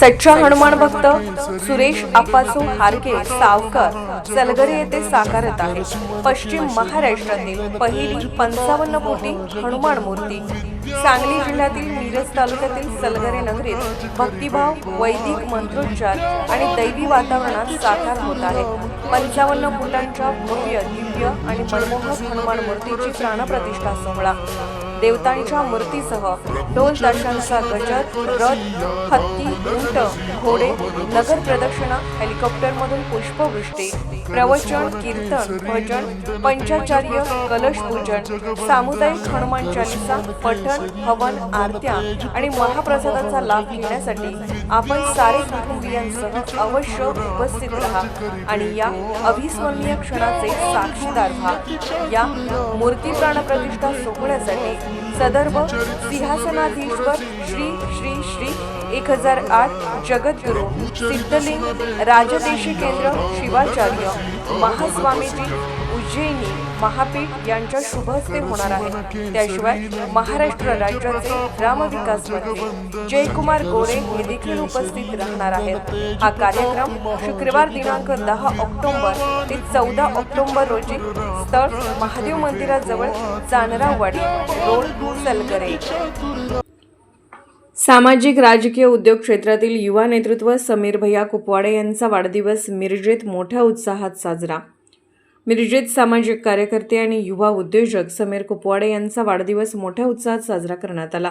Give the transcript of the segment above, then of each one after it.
सच्चा हनुमान भक्त सुरेश आप्पासू हारके सावकर सलगरे येथे साकारत आहे पश्चिम महाराष्ट्रातील पहिली पंचावन्न कोटी हनुमान मूर्ती. सांगली जिल्ह्यातील मिरज तालुक्यातील सलगरे नगरीत भक्तिभाव वैदिक मंत्रोच्चार आणि दैवी वातावरणात साकार होत आहे. पंचावन्न फुटांच्या भव्य दिव्य आणि मनमोहक हनुमान मूर्तीची प्राणप्रतिष्ठा सोहळा. देवतांच्या मूर्तीसह ढोल दर्शनचा गजर रथ हत्ती उंट घोडे नगर प्रदक्षिणा हेलिकॉप्टरमधून पुष्पवृष्टी प्रवचन कीर्तन भजन पंचाचार्य कलश पूजन सामुदायिक हनुमान चालिसा पठण हवन आरत्या आणि महाप्रसादाचा लाभ घेण्यासाठी आपण सारे कुटुंबियांसह अवश्य उपस्थित राहा आणि या अविस्मरणीय क्षणाचे साक्षीदार व्हा. या मूर्ती प्राणप्रतिष्ठा सोहळ्यासाठी सदर्भ सिंहासनाधीश्वर श्री श्री श्री एक हजार आठ जगद्गुरु सिद्धलिंग राजदेशी केंद्र शिवाचार्य महास्वामीजी उज्जैनी महापीठ यांच्या शुभहस्ते होणार आहे. त्याशिवाय महाराष्ट्र राज्याचे ग्रामविकास मंत्री जयकुमार गोरे हे देखील उपस्थित राहणार आहेत. हा कार्यक्रम शुक्रवार दिनांक दहा ऑक्टोबर ते चौदा ऑक्टोबर रोजी स्थळ महादेव मंदिराजवळ चांदरावाडी रोड सलगरे. सामाजिक राजकीय उद्योग क्षेत्रातील युवा नेतृत्व समीर भैया कुपवाडे यांचा वाढदिवस मिरजेत मोठ्या उत्साहात साजरा. मिरजेत सामाजिक कार्यकर्ते आणि युवा उद्योजक समीर कुपवाडे यांचा वाढदिवस मोठ्या उत्साहात साजरा करण्यात आला.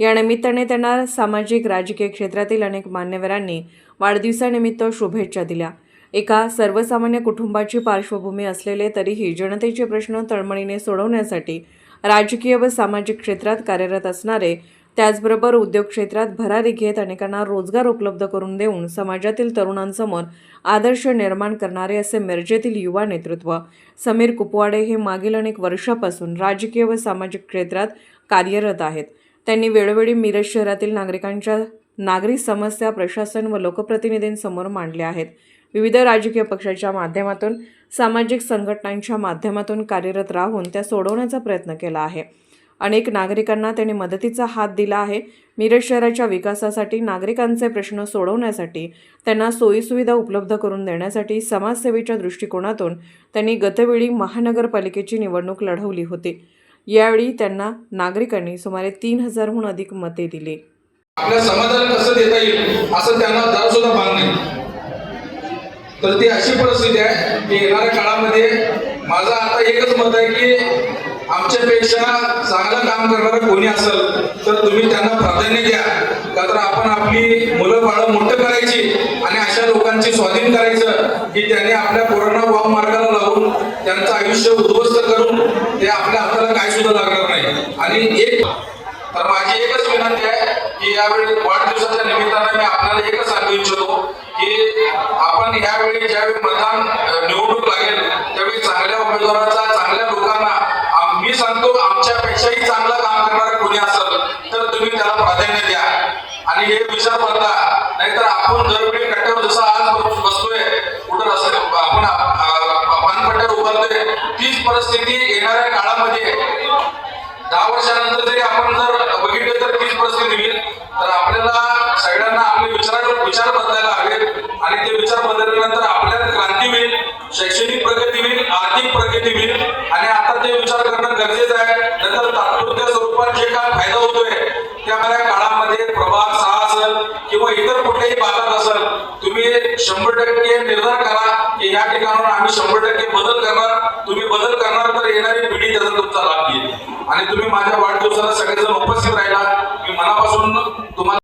या निमित्ताने त्यांना सामाजिक राजकीय क्षेत्रातील अनेक मान्यवरांनी वाढदिवसानिमित्त शुभेच्छा दिल्या. एका सर्वसामान्य कुटुंबाची पार्श्वभूमी असलेले तरीही जनतेचे प्रश्न तळमळीने सोडवण्यासाठी राजकीय व सामाजिक क्षेत्रात कार्यरत असणारे त्याचबरोबर उद्योग क्षेत्रात भरारी घेत अनेकांना रोजगार उपलब्ध करून देऊन समाजातील तरुणांसमोर आदर्श निर्माण करणारे असे मिरजेतील युवा नेतृत्व. समीर कुपवाडे हे मागील अनेक वर्षापासून राजकीय व सामाजिक क्षेत्रात कार्यरत आहेत. त्यांनी वेळोवेळी मिरज शहरातील नागरिकांच्या नागरी समस्या प्रशासन व लोकप्रतिनिधींसमोर मांडल्या आहेत. विविध राजकीय पक्षाच्या माध्यमातून सामाजिक संघटनांच्या माध्यमातून कार्यरत राहून त्या सोडवण्याचा प्रयत्न केला आहे. अनेक नागरिकांना त्यांनी मदतीचा हात दिला आहे. मिरज शहराच्या विकासासाठी नागरिकांचे प्रश्न सोडवण्यासाठी त्यांना सोयीसुविधा उपलब्ध करून देण्यासाठी समाजसेवेच्या दृष्टिकोनातून त्यांनी गतवेळी महानगरपालिकेची निवडणूक लढवली होती. यावेळी त्यांना नागरिकांनी सुमारे तीन हजारहून अधिक मते दिली. आपल्या समाजाला कसं देता येईल असं त्यांना जरा सुद्धा भाग नाही. तर ती अशी परिस्थिती आहे की येणाऱ्या काळामध्ये माझा आता एकच मत आहे की आमच्यापेक्षा चांगलं काम करणारं कोणी असेल तर तुम्ही त्यांना प्राधान्य द्या. का तर आपण आपली मुलं बाळं मोठं करायची आणि अशा लोकांची स्वाधीन करायचं की त्याने आपल्या पोरांना वाव मार्गाला लावून त्यांचं आयुष्य उद्ध्वस्त करून ते आपल्या हाताला काय सुद्धा लागणार नाही. आणि एक तर माझी एकच विनंती आहे की यावेळी वाढदिवसाच्या निमित्तानं मी आपल्याला एकच सांगू इच्छितो की आपण यावेळी ज्यावेळी मतदान निवडणूक लागेल त्यावेळी चांगल्या उमेदवाराचा चांगल्या लोकांना आम- मी सांगतो आमच्यापेक्षाही चांगलं काम करणारं कोणी असेल तर तुम्ही त्याला प्राधान्य द्या. आणि हे विचार बदला नाहीतर आपण दरवेळी कट्ट्यावर जसं आज बसतोय कुठं रस्ते आपण पानपट्ट्यावर उभारतोय तीच परिस्थिती येणाऱ्या काळामध्ये दहा वर्षानंतर जरी आपण जर बघितलं तर तीच परिस्थिती होईल. तर आपल्याला सगळ्यांना आपले विचार विचार बदलायला हवेत. आणि ते विचार बदलल्यानंतर आपल्याला क्रांती होईल शैक्षणिक प्रगती होईल आर्थिक प्रगती होईल. आणि आता ते विचार करणं गरजेचं आहे. नंतर तात्पुरत्या स्वरूपात जे काय फायदा होतोय? त्यामुळे काळामध्ये प्रभाग सहा असेल किंवा इतर कुठल्याही भागात असेल तुम्ही शंभर टक्के निर्धार करा की या ठिकाणावर आम्ही शंभर टक्के बदल करणार. तुम्ही बदल करणार तर येणारी पिढी त्याचा तुमचा लाभ घेईल. आणि तुम्ही माझ्या वाढदिवसाला सगळेजण उपस्थित राहिला. मी मनापासून तुम्हाला